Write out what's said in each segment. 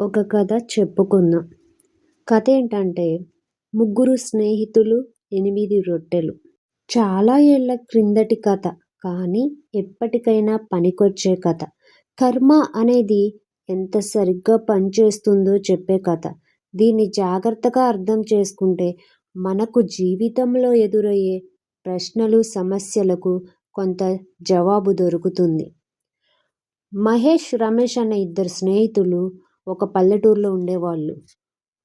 ఒక కథ చెప్పుకుందాం. కథ ఏంటంటే ముగ్గురు స్నేహితులు ఎనిమిది రొట్టెలు. చాలా ఏళ్ళ క్రిందటి కథ కానీ ఎప్పటికైనా పనికొచ్చే కథ. కర్మ అనేది ఎంత సరిగ్గా పనిచేస్తుందో చెప్పే కథ. దీన్ని జాగ్రత్తగా అర్థం చేసుకుంటే మనకు జీవితంలో ఎదురయ్యే ప్రశ్నలు సమస్యలకు కొంత జవాబు దొరుకుతుంది. మహేష్ రమేష్ అనే ఇద్దరు స్నేహితులు ఒక పల్లెటూరులో ఉండేవాళ్ళు.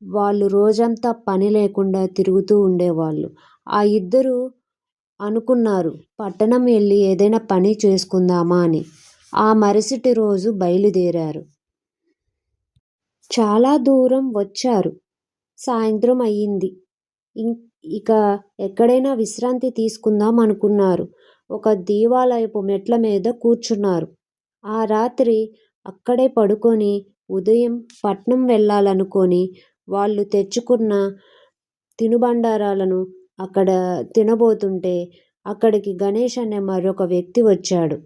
వాళ్ళు రోజంతా పని లేకుండా తిరుగుతూ ఉండేవాళ్ళు. ఆ ఇద్దరు అనుకున్నారు పట్టణం వెళ్ళి ఏదైనా పని చేసుకుందామా అని. ఆ మరుసటి రోజు బయలుదేరారు. చాలా దూరం వచ్చారు. సాయంత్రం అయ్యింది. ఇక ఎక్కడైనా విశ్రాంతి తీసుకుందాం అనుకున్నారు. ఒక దేవాలయపు మెట్ల మీద కూర్చున్నారు. ఆ రాత్రి అక్కడే పడుకొని ఉదయం పట్నం వెళ్ళాలనుకొని వాళ్ళు తెచ్చుకున్న తినుబండారాలను అక్కడ తినబోతుంటే అక్కడికి గణేష్ అనే మరొక వ్యక్తి వచ్చాడు.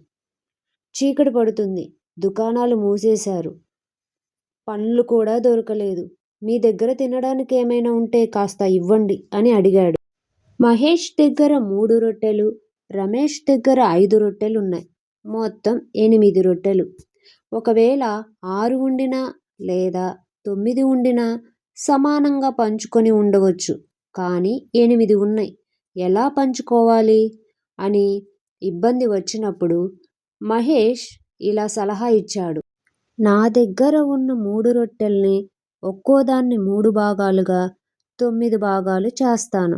చీకటి పడుతుంది. దుకాణాలు మూసేశారు. పండ్లు కూడా దొరకలేదు. మీ దగ్గర తినడానికి ఏమైనా ఉంటే కాస్త ఇవ్వండి అని అడిగాడు. మహేష్ దగ్గర మూడు రొట్టెలు రమేష్ దగ్గర ఐదు రొట్టెలు ఉన్నాయి మొత్తం ఎనిమిది రొట్టెలు. ఒకవేళ ఆరు ఉండినా లేదా తొమ్మిది ఉండినా సమానంగా పంచుకొని ఉండవచ్చు. కానీ ఎనిమిది ఉన్నాయి. ఎలా పంచుకోవాలి? అని ఇబ్బంది వచ్చినప్పుడు మహేష్ ఇలా సలహా ఇచ్చాడు. నా దగ్గర ఉన్న మూడు రొట్టెల్ని ఒక్కోదాన్ని మూడు భాగాలుగా తొమ్మిది భాగాలు చేస్తాను.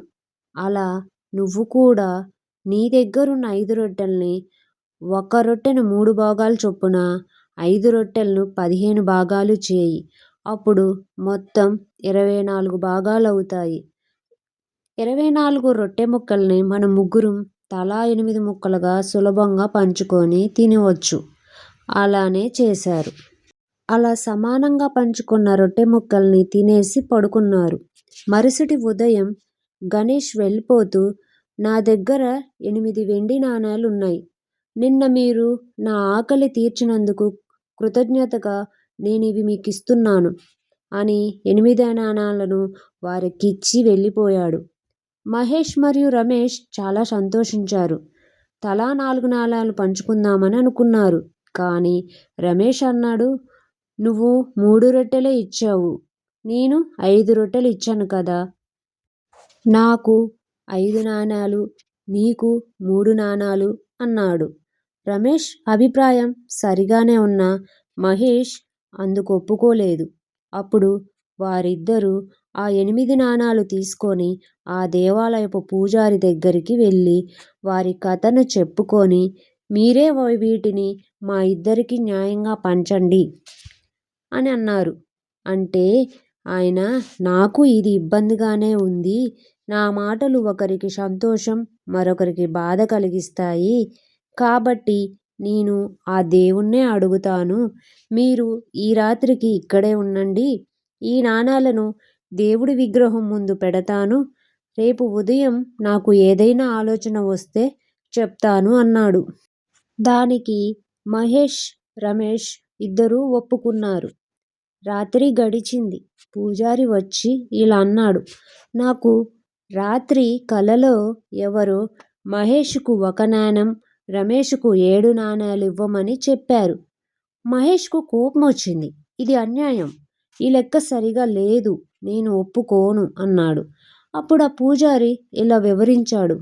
అలా నువ్వు కూడా నీ దగ్గరున్న ఐదు రొట్టెల్ని ఒక రొట్టెను మూడు భాగాలు చొప్పున ఐదు రొట్టెలను పదిహేను భాగాలు చేయి. అప్పుడు మొత్తం ఇరవై నాలుగు భాగాలు అవుతాయి. ఇరవై నాలుగు రొట్టె ముక్కల్ని మన ముగ్గురం తలా ఎనిమిది ముక్కలుగా సులభంగా పంచుకొని తినవచ్చు. అలానే చేశారు. అలా సమానంగా పంచుకున్న రొట్టె ముక్కల్ని తినేసి పడుకున్నారు. మరుసటి ఉదయం గణేష్ వెళ్ళిపోతూ నా దగ్గర ఎనిమిది వెండి నాణాలు ఉన్నాయి నిన్న మీరు నా ఆకలి తీర్చినందుకు కృతజ్ఞతగా నేను ఇవి మీకు ఇస్తున్నాను అని ఎనిమిది నాణాలను వారికిచ్చి వెళ్ళిపోయాడు. మహేష్ మరియు రమేష్ చాలా సంతోషించారు. తలా నాలుగు నాణాలు పంచుకుందామని అనుకున్నారు. కానీ రమేష్ అన్నాడు నువ్వు మూడు రొట్టెలే ఇచ్చావు. నేను ఐదు రొట్టెలు ఇచ్చాను కదా. నాకు ఐదు నాణాలు నీకు మూడు నాణాలు అన్నాడు. రమేష్ అభిప్రాయం సరిగానే ఉన్నా మహేష్ అందుకు ఒప్పుకోలేదు అప్పుడు వారిద్దరూ ఆ ఎనిమిది నాణాలు తీసుకొని ఆ దేవాలయపు పూజారి దగ్గరికి వెళ్ళి వారి కథను చెప్పుకొని మీరే వీటిని మా ఇద్దరికి న్యాయంగా పంచండి అని అన్నారు. అంటే ఆయన నాకు ఇది ఇబ్బందిగానే ఉంది. నా మాటలు ఒకరికి సంతోషం మరొకరికి బాధ కలిగిస్తాయి. కాబట్టి నేను ఆ దేవుణ్ణే అడుగుతాను. మీరు ఈ రాత్రికి ఇక్కడే ఉండండి. ఈ నాణాలను దేవుడి విగ్రహం ముందు పెడతాను. రేపు ఉదయం నాకు ఏదైనా ఆలోచన వస్తే చెప్తాను అన్నాడు. దానికి మహేష్ రమేష్ ఇద్దరూ ఒప్పుకున్నారు. రాత్రి గడిచింది. పూజారి వచ్చి ఇలా అన్నాడు. నాకు రాత్రి కలలో ఎవరో మహేష్కు ఒక నాణం రమేష్కు ఏడు నాణాలు ఇవ్వమని చెప్పారు. మహేష్కు కోపం వచ్చింది ఇది అన్యాయం. ఈ లెక్క సరిగా లేదు. నేను ఒప్పుకోను అన్నాడు. అప్పుడు ఆ పూజారి ఇలా వివరించాడు.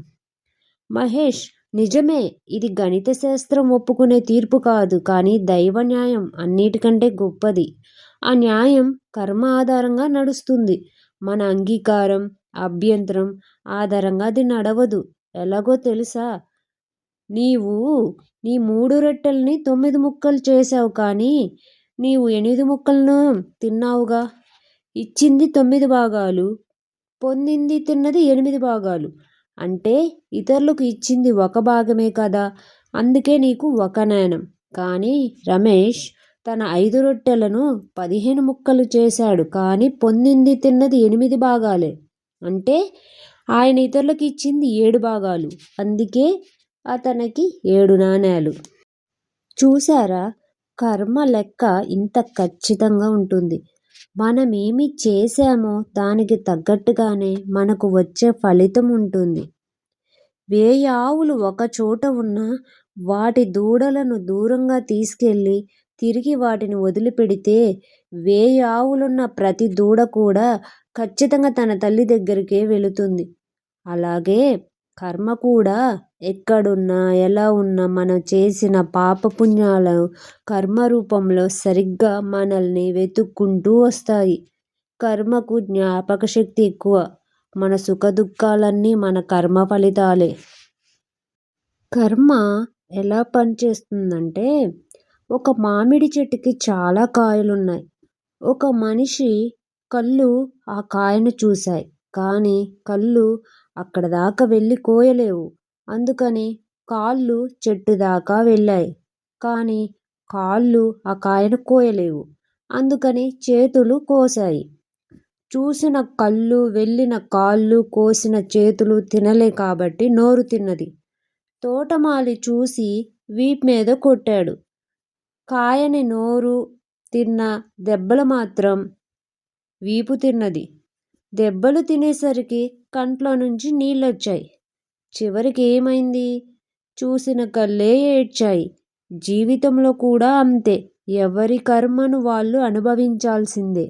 మహేష్ నిజమే. ఇది గణిత శాస్త్రం ఒప్పుకునే తీర్పు కాదు. కానీ దైవ న్యాయం అన్నిటికంటే గొప్పది. ఆ న్యాయం కర్మ ఆధారంగా నడుస్తుంది. మన అంగీకారం అభ్యంతరం ఆధారంగా అది నడవదు. ఎలాగో తెలుసా? నీవు నీ మూడు రొట్టెల్ని తొమ్మిది ముక్కలు చేసావు కానీ నీవు ఎనిమిది ముక్కలను తిన్నావుగా. ఇచ్చింది తొమ్మిది భాగాలు పొందింది తిన్నది ఎనిమిది భాగాలు. అంటే ఇతరులకు ఇచ్చింది ఒక భాగమే కదా అందుకే నీకు ఒక నాణం కానీ రమేష్ తన ఐదు రొట్టెలను పదిహేను ముక్కలు చేశాడు కానీ పొందింది తిన్నది ఎనిమిది భాగాలే. అంటే ఆయన ఇతరులకు ఇచ్చింది ఏడు భాగాలు. అందుకే అతనికి ఏడు నాణేలు. చూసారా కర్మ లెక్క ఇంత ఖచ్చితంగా ఉంటుంది. మనమేమి చేశామో దానికి తగ్గట్టుగానే మనకు వచ్చే ఫలితం ఉంటుంది. వేయి ఆవులు ఒకచోట ఉన్న వాటి దూడలను దూరంగా తీసుకెళ్ళి తిరిగి వాటిని వదిలిపెడితే వేయి ఆవులున్న ప్రతి దూడ కూడా ఖచ్చితంగా తన తల్లి దగ్గరికే వెళుతుంది. అలాగే కర్మ కూడా ఎక్కడున్నా ఎలా ఉన్నా మనం చేసిన పాపపుణ్యాల కర్మ రూపంలో సరిగ్గా మనల్ని వెతుక్కుంటూ వస్తాయి. కర్మకు జ్ఞాపక శక్తి ఎక్కువ. మన సుఖ దుఃఖాలన్నీ మన కర్మ ఫలితాలే. కర్మ ఎలా పనిచేస్తుందంటే ఒక మామిడి చెట్టుకి చాలా కాయలున్నాయి. ఒక మనిషి కళ్ళు ఆ కాయను చూశాయి. కానీ కళ్ళు అక్కడ దాకా వెళ్ళి కోయలేవు. అందుకని కాళ్ళు చెట్టు దాకా వెళ్ళాయి. కానీ కాళ్ళు ఆ కాయను కోయలేవు. అందుకని చేతులు కోసాయి చూసిన కళ్ళు వెళ్ళిన కాళ్ళు కోసిన చేతులు తినలే కాబట్టి నోరు తిన్నది. తోటమాలి చూసి వీప్ మీద కొట్టాడు. కాయని నోరు తిన్న దెబ్బలు మాత్రం వీపు తిన్నది. దెబ్బలు తినేసరికి కంట్లో నుంచి నీళ్ళొచ్చాయి. చివరికి ఏమైంది? చూసిన కళ్ళే ఏడ్చాయి. జీవితంలో కూడా అంతే. ఎవరి కర్మను వాళ్ళు అనుభవించాల్సిందే.